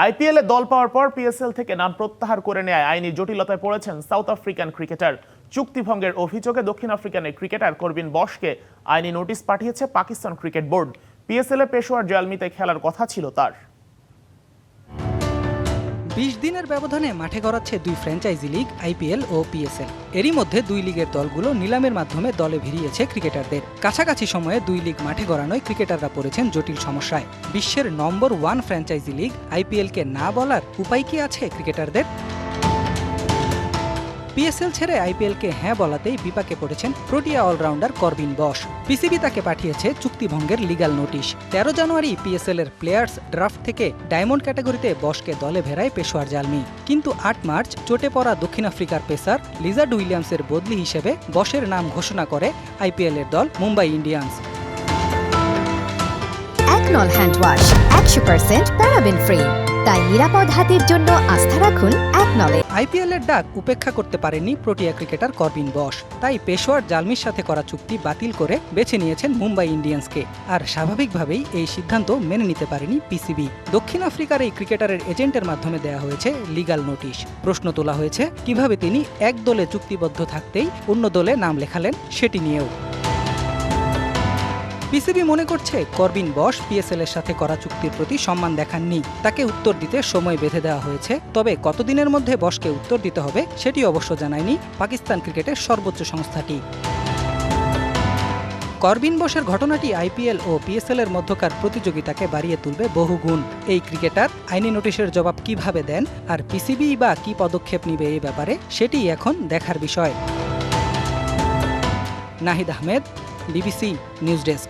IPL দল পাওয়ার পর PSL থেকে নাম প্রত্যাহার করে নেয় আইনি জটিলতায় পড়েছেন সাউথ আফ্রিকান ক্রিকেটার। চুক্তিভঙ্গের অভিযোগে দক্ষিণ আফ্রিকানের ক্রিকেটার করবিন বশকে আইনি নোটিশ পাঠিয়েছে Pakistan cricket board. PSL Peshawar জয়ালমিতে খেলার কথা ছিল তার। বিশ দিনের ব্যবধানে মাঠে গড়াচ্ছে দুই ফ্র্যাঞ্চাইজি লিগ আইপিএল ও পিএসএল এরই মধ্যে দুই লিগের দলগুলো নিলামের মাধ্যমে দলে ভিড়িয়েছে ক্রিকেটারদের। কাছাকাছি সময়ে দুই লিগ মাঠে গড়ানোয় ক্রিকেটাররা পড়েছেন জটিল সমস্যায়। বিশ্বের নম্বর ওয়ান ফ্র্যাঞ্চাইজি লিগ আইপিএলকে না বলার উপায় কি আছে ক্রিকেটারদের? পিএসএল ছেড়ে আইপিএলকে হ্যাঁ বলাতেই বিপাকে পড়েছেন Protea allrounder Corbin Bosch. PCB তাকে পাঠিয়েছে চুক্তিভঙ্গের লিগ্যাল নোটিশ। তেরো জানুয়ারি পিএসএল এর প্লেয়ার্স ড্রাফট থেকে ডায়মন্ড ক্যাটাগরিতে বসকে দলে ভেড়ায় পেশোয়ার জালমি। কিন্তু আট মার্চ চোটে পড়া দক্ষিণ আফ্রিকার পেসার লিজার্ড উইলিয়ামসের বদলি হিসেবে বসের নাম ঘোষণা করে আইপিএল এর দল মুম্বাই ইন্ডিয়ান্স। একশো পার্সেন্ট প্যারাবেন ফ্রি তাই নিরাপদ হাতের জন্য আস্থা রাখুন একনলে আইপিএল এর ডাক উপেক্ষা করতে পারেনি প্রোটিয়া ক্রিকেটার করবিন বশ তাই পেশোয়ার জালমির সাথে করা চুক্তি বাতিল করে বেছে নিয়েছেন মুম্বাই ইন্ডিয়ান্সকে। আর স্বাভাবিকভাবেই এই সিদ্ধান্ত মেনে নিতে পারেনি পিসিবি। দক্ষিণ আফ্রিকার এই ক্রিকেটারের এজেন্টের মাধ্যমে দেয়া হয়েছে লিগাল নোটিশ। প্রশ্ন তোলা হয়েছে, কীভাবে তিনি এক দলে চুক্তিবদ্ধ থাকতেই অন্য দলে নাম লেখালেন সেটি নিয়েও। পিসিবি মনে করছে করবিন বস পিএসএল এর সাথে করা চুক্তির প্রতি সম্মান দেখাননি। তাকে উত্তর দিতে সময় বেঁধে দেওয়া হয়েছে। তবে কতদিনের মধ্যে বসকে উত্তর দিতে হবে সেটি অবশ্য জানায়নি পাকিস্তান ক্রিকেটের সর্বোচ্চ সংস্থাটি। করবিন বসের ঘটনাটি আইপিএল ও পিএসএল এর মধ্যকার প্রতিযোগিতাকে বাড়িয়ে তুলবে বহুগুণ এই ক্রিকেটার আইনি নোটিশের জবাব কীভাবে দেন আর পিসিবি বা কি পদক্ষেপ নিবে এই ব্যাপারে সেটি এখন দেখার বিষয়। Nahid Ahmed BBC news desk